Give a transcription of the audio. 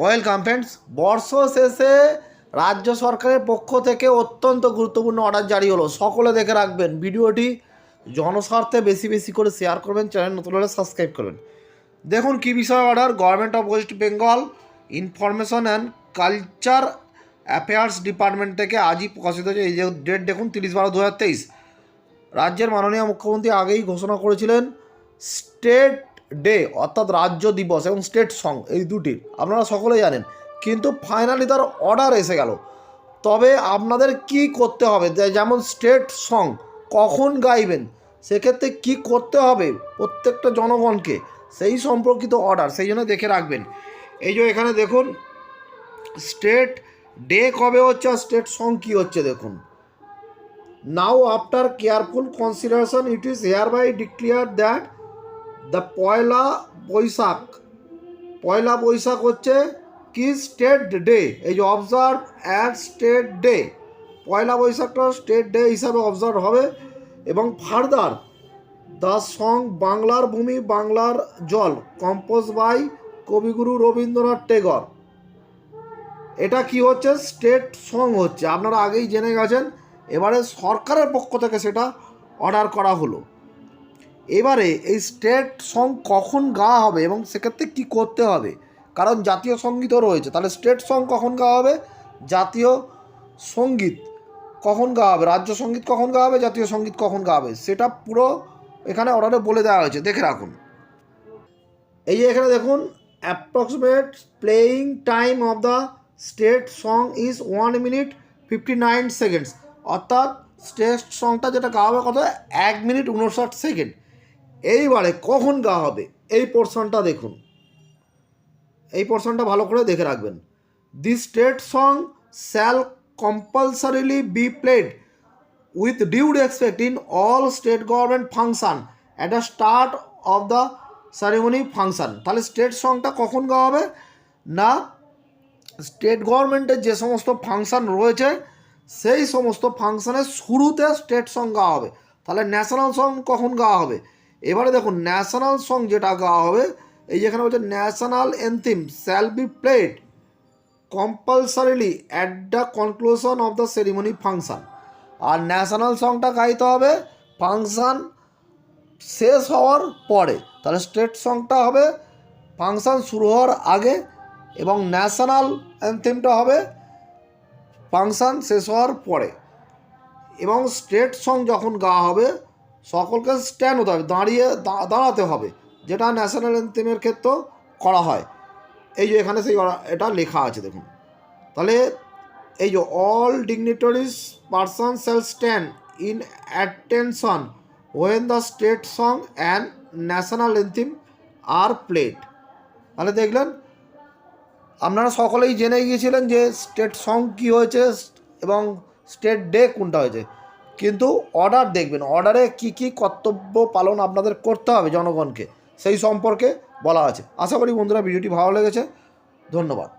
Welcome friends বর্ষ শেষে রাজ্য সরকারের পক্ষ থেকে অত্যন্ত গুরুত্বপূর্ণ অর্ডার জারি হলো। সকলে দেখে রাখবেন ভিডিওটি। জনস্বার্থে বেশি বেশি করে শেয়ার করবেন চ্যানেল নতুন হলে সাবস্ক্রাইব করবেন। দেখুন কী বিষয় order government of West Bengal information and culture affairs department থেকে আজই প্রকাশিত হয়েছে। এই যে ডেট দেখুন, তিরিশ বারো দু হাজার তেইশ। রাজ্যের মাননীয় মুখ্যমন্ত্রী আগেই ঘোষণা করেছিলেন স্টেট ডে অর্থাৎ রাজ্য দিবস এবং স্টেট সং এই দুটির আপনারা সকলে জানেন। কিন্তু ফাইনালি তার অর্ডার এসে গেল। তবে আপনাদের কি করতে হবে? যেমন স্টেট সং কখন গাইবেন? সেক্ষেত্রে কি করতে হবে প্রত্যেকটা জনগণকে? সেই সম্পর্কিত অর্ডার সেই জন্য দেখে রাখবেন। এই যে এখানে দেখুন স্টেট ডে কবে হচ্ছে আর স্টেট সং কী হচ্ছে দেখুন। Now after careful consideration it is hereby declare that the Poila Baisakh. Poila Baisakh হচ্ছে কি স্টেট ডে এই যে observe at state day Poila বৈশাখটা state day হিসাবে অবজার্ভ হবে। এবং ফার্দার দ্য সং বাংলার ভূমি, বাংলার জল কম্পোজ বাই কবিগুরু রবীন্দ্রনাথ টেগর। এটা কি হচ্ছে? স্টেট সং হচ্ছে। আপনারা আগেই জেনে গেছেন। এবারে সরকারের পক্ষ থেকে সেটা অর্ডার করা হলো। এবারে এই স্টেট সং কখন গাওয়া হবে এবং সেক্ষেত্রে কি করতে হবে? কারণ জাতীয় সঙ্গীতও রয়েছে। তাহলে স্টেট সং কখন গাওয়া হবে? জাতীয় সংগীত কখন গাওয়া হবে? রাজ্য সংগীত কখন গাওয়া হবে? জাতীয় সংগীত কখন গাওয়া হবে? সেটা পুরো এখানে অর্ডারে বলে দেওয়া হয়েছে। দেখে রাখুন। এই যে এখানে দেখুন approximate playing time of the state song is one minute fifty nine seconds অর্থাৎ স্টেট সংটা যেটা গাওয়া হবে কত? এক মিনিট উনষাট সেকেন্ড এইবারে কখন গা হবে? এই পোর্শনটা দেখুন। এই পোর্শনটা ভালো করে দেখে রাখবেন। The state song shall compulsorily be played with due respect in all state government function at the start of the ceremony function তাহলে স্টেট সংটা কখন গাওয়া হবে? না স্টেট গভর্নমেন্টের যে সমস্ত ফাংশন রয়েছে, সেই সমস্ত ফাংশানের শুরুতে স্টেট সং গাওয়া হবে। তাহলে ন্যাশনাল সং কখন গাওয়া হবে? এবারে দেখুন ন্যাশনাল সং যেটা গাওয়া হবে, এই যেখানে বলছে national anthem shall be played compulsorily at the conclusion of the ceremony function R national সংটা গাইতে হবে ফাংশন শেষ হওয়ার পরে। তাহলে স্টেট সংটা হবে ফাংশন শুরু হওয়ার আগে এবং ন্যাশনাল অ্যান্থেমটা হবে ফাংশান শেষ হওয়ার পরে। এবং স্টেট সং যখন গাওয়া হবে সকলকে স্ট্যান্ড হতে হবে, দাঁড়িয়ে দাঁড়াতে হবে, যেটা ন্যাশনাল অ্যান্থেমের ক্ষেত্রেও করা হয়। এই যে এখানে সেই এটা লেখা আছে দেখুন। তাহলে এই যে all dignitaries person shall stand in attention when the state song and national anthem are played তাহলে দেখলেন, আপনারা সকলেই জেনে গিয়েছিলেন যে স্টেট সং কী হয়েছে, এবং স্টেট ডে কোনটা হয়েছে। কিন্তু অর্ডার দেখবেন অর্ডারে কি কি কর্তব্য পালন আপনাদের করতে হবে জনগণকে, সেই সম্পর্কে বলা আছে। আশা করি বন্ধুরা ভিডিওটি ভালো লেগেছে, ধন্যবাদ।